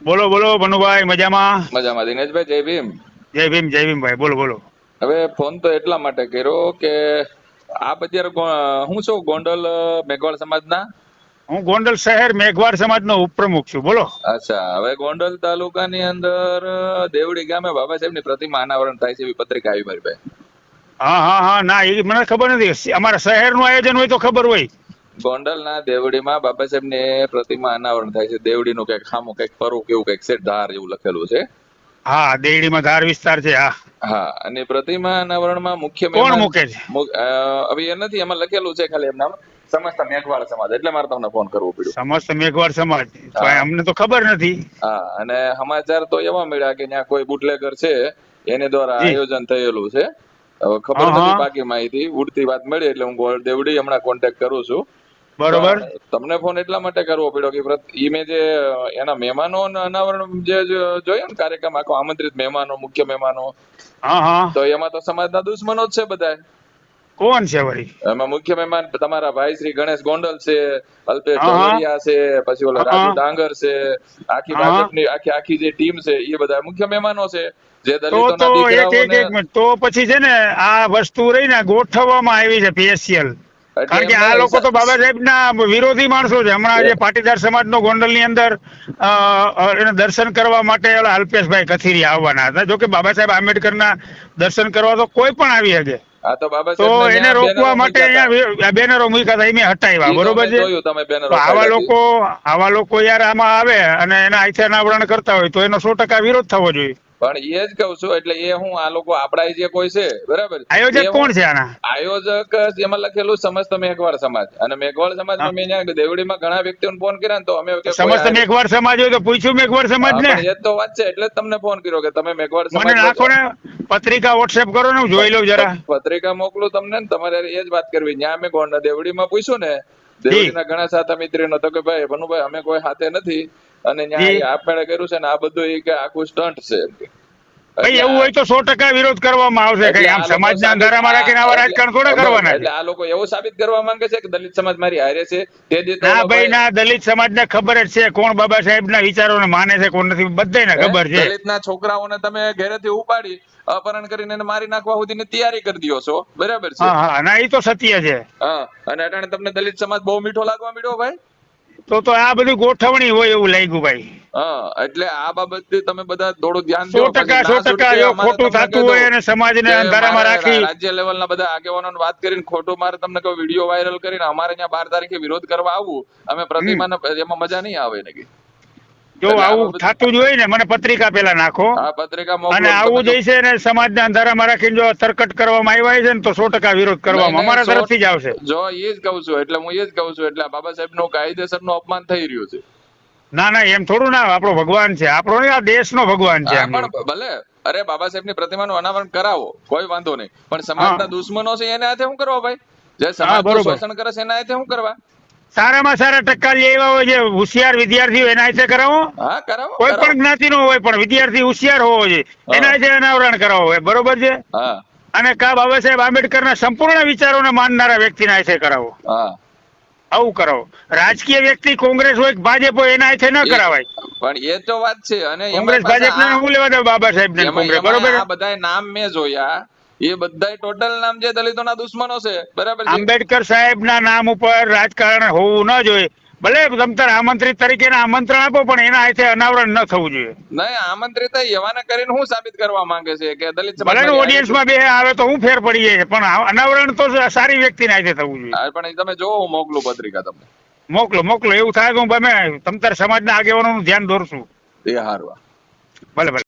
બોલો બોલો ભનુભાઈ મજામાં? મજામાં દિનેશભાઈ જય ભીમ. જય ભીમ જય ભીમ ભાઈ બોલો બોલો. હવે ફોન તો એટલા માટે કર્યો કે આપ અત્યારે હું છું ગોંડલ મેઘવાળ સમાજના? હું ગોંડલ શહેર મેઘવાડ સમાજનો ઉપપ્રમુખ છું બોલો. અચ્છા હવે ગોંડલ તાલુકાની અંદર દેવડી ગામે બાબા સાહેબની પ્રતિમા અનાવરણ થાય છે એવી પત્રિકા આવી મારી ભાઈ હા હા હા ના એ મને ખબર નથી. અમારા શહેરનું આયોજન હોય તો ખબર હોય. ગોંડલના દેવડીમાં બાબા સાહેબની પ્રતિમા અનાવરણ થાય છે. દેવડીનું કંઈક ખામું કંઈક પરું કેવું કંઈક છે ધાર એવું લખેલું છે. હા દેડીમાં ધાર વિસ્તાર છે હા. હા અને પ્રતિમા અનાવરણમાં મુખ્ય કોણ મૂકે છે? હવે એ નથી એમાં લખેલું છે ખાલી એમના સમસ્ત મેઘવાળ સમાજ એટલે મારે તમને ફોન કરવો પડ્યો. સમસ્ત મેઘવાળ સમાજ? અમને તો ખબર નથી. હા અને સમાચાર તો એવા મળ્યા કે ત્યાં કોઈ બુટલેગર છે એની દ્વારા આયોજન થયેલું છે. ખબર નથી બાકી માહિતી ઉડતી વાત મળી એટલે હું ગોળ દેવડી હમણાં કોન્ટેક્ટ કરું છું. બરોબર. તમને ફોન એટલા માટે કરવો પડ્યો કે વ્રત ઈ મેં જે એના મહેમાનો અનાવરણ જે જોયો ને કાર્યક્રમ આખો આમંત્રિત મહેમાનો મુખ્ય મહેમાનો. હા હા. તો એમાં તો સમાજના દુશ્મનો જ છે બધા કોણ છે વળી? એમાં મુખ્ય મહેમાન તમારા ભાઈ શ્રી ગણેશ ગોંડલ છે અલ્પેશ હા. છે પછી ઓલા રાજુ ડાંગર છે આખી. ભાજપની આખી આખી જે ટીમ છે એ બધા મુખ્ય મહેમાનો છે જે દલિતોના દીકરાઓને તો પછી છે ને આ વસ્તુ રહી ને ગોઠવવામાં આવી છે પીએસસીએલ. કારણ કે આ લોકો તો બાબા સાહેબ ના વિરોધી માણસો છે. હમણાં જે પાટીદાર સમાજ નો અંદર અ, અંદર એને દર્શન કરવા માટે અલ્પેશભાઈ કથિરી આવવાના હતા. જોકે બાબા સાહેબ આંબેડકર ના દર્શન કરવા તો કોઈ પણ આવી શકે. આ તો બાબા તો એને રોકવા માટે અહીંયા બેનરો મૂક્યા હતા એમે હટાવ્યા બરોબર છે? તમે બેનરો આવા લોકો આવા લોકો યાર આમાં આવે અને એના આઈથે અનાવરણ કરતા હોય તો એનો સો ટકા વિરોધ થવો જોઈએ. પણ એ જ કઉ છું એટલે એ હું આ લોકો આપડા જે કોઈ છે બરાબર? આયોજક કોણ છે આના? આયોજક એમાં લખેલું સમસ્ત મેઘવાળ સમાજ. અને મેઘવાળ સમાજ મેં ત્યાં દેવડીમાં ઘણા વ્યક્તિઓને ફોન કર્યા ને તો અમે સમસ્ત મેઘવાળ સમાજ હોય તો પૂછ્યું મેઘવાડ સમાજ ને એ તો વાત છે એટલે જ તમને ફોન કર્યો કે તમે મેઘવાળ સમાજ નાખો ને પત્રિકા વોટ્સએપ કરો ને હું જોઈ લઉં જરા પત્રિકા મોકલું તમને ને તમારે એ જ વાત કરવી ત્યાં મેં ગોંડા દેવડીમાં પૂછ્યું ને દેવડીના ઘણા સાતા મિત્રીનો તો કે ભાઈ ભનુભાઈ અમે કોઈ હાથે નથી અને. ત્યાં આપમેળે કર્યું છે ને આ બધું એ કે આખું સ્ટન્ટ છે. ભાઈ એવું હોય તો સો ટકા વિરોધ કરવામાં આવશે. કઈ આમ સમાજના અંધારામાં રાખીને આવા રાજકારણ થોડા કરવાના એટલે આ લોકો એવું સાબિત કરવા માંગે છે કે દલિત સમાજ મારી હારે છે. તે ના ભાઈ ના દલિત સમાજને ખબર જ છે કોણ બાબા સાહેબના વિચારોને માને છે કોણ નથી. બધાને ખબર છે. દલિતના છોકરાઓને તમે ઘરેથી ઉપાડી અપહરણ કરીને એને મારી નાખવા સુધીની તૈયારી કરી દો છો. બરાબર છે? હા ના એ તો સત્ય છે. હા અને અટાણે તમને દલિત સમાજ બહુ મીઠો લાગવા મળ્યો ભાઈ? તો તો આ બધી ગોઠવણી હોય એવું લાગ્યું ભાઈ. એટલે આ બાબતે તમે બધા થોડું ધ્યાન દો જો ખોટું થતું હોય અને સમાજને અંધારામાં રાખી રાજ્ય લેવલના બધા આગેવાનોને વાત કરીને ખોટું મારે તમને કોઈ વીડિયો વાયરલ કરીને અમારે અહીંયા બાર તારીખે વિરોધ કરવા આવવું અમે પ્રતિમાને એમાં મજા નહીં આવે ને કે જો આવું થતું જ હોય ને મને પત્રિકા પેલા નાખો. અને આવું તમે જઈશે ને સમાજના અંધારામાં રાખીને જો તરકટ કરવામાં આવ્યા છે ને તો સો ટકા વિરોધ કરવામાં અમારા તરફથી જ આવશે. જો એ જ કહું છું એટલે હું એ જ કહું છું એટલે બાબા સાહેબનું કાયદેસરનું અપમાન થઈ રહ્યું છે. ના ના એમ થોડું ના આપણો ભગવાન છે. આપણો આ દેશનો ભગવાન છે પણ ભલે અરે બાબા સાહેબની પ્રતિમાનું અનાવરણ કરાવો કોઈ વાંધો નહીં. પણ સમાજના. દુશ્મનો છે એને હાથે શું કરવા ભાઈ? જે સમાજ. શોષણ કરે છે એના હાથે શું કરવા? સારામાં સારા ટકા એવા હોય જે હોશિયાર વિદ્યાર્થીઓ એના હાથે કરાવો. હા કરાવો કોઈ પણ પણ જ્ઞાતિનો હોય પણ વિદ્યાર્થી હોશિયાર હોવો જોઈએ. એના હાથે અનાવરણ કરાવો હોય બરોબર છે? હા. અને કા બાબા સાહેબ આંબેડકરના સંપૂર્ણ વિચારોને માનનારા વ્યક્તિના હાથે કરાવો. હા. આવું કરાવો. રાજકીય વ્યક્તિ કોંગ્રેસ હોય ભાજપ હોય એના હાથે ન કરાવાય. પણ એ તો વાત છે. અને કોંગ્રેસ ભાજપ ને હું લેવા દે બાબા સાહેબ ને કોંગ્રેસ બરોબર? આ બધા નામ મેં જોયા. એ બધા ટોટલ નામ જે દલિતોના દુશ્મનો છે. બરાબર આંબેડકર સાહેબ ના નામ ઉપર રાજકારણ હોવું ન જોઈએ. ભલે તમતાર આમંત્રિત તરીકે આમંત્રણ આપો પણ એના હાથે અનાવરણ ન થવું જોઈએ. નહીં આમંત્રિત એવાને કરીને હું સાબિત કરવા માંગે છે કે દલિત ભલે ઓડિયન્સમાં બે આવે તો હું ફેર પડી જાય પણ અનાવરણ તો સારી વ્યક્તિના હાથે થવું જોઈએ. પણ તમે જોવો હું મોકલું પત્રિકા તમને. મોકલો મોકલો એવું થાય તો હું તમે તમતાર સમાજના આગેવાનોનું ધ્યાન દોરશું. એ હારવા ભલે ભલે.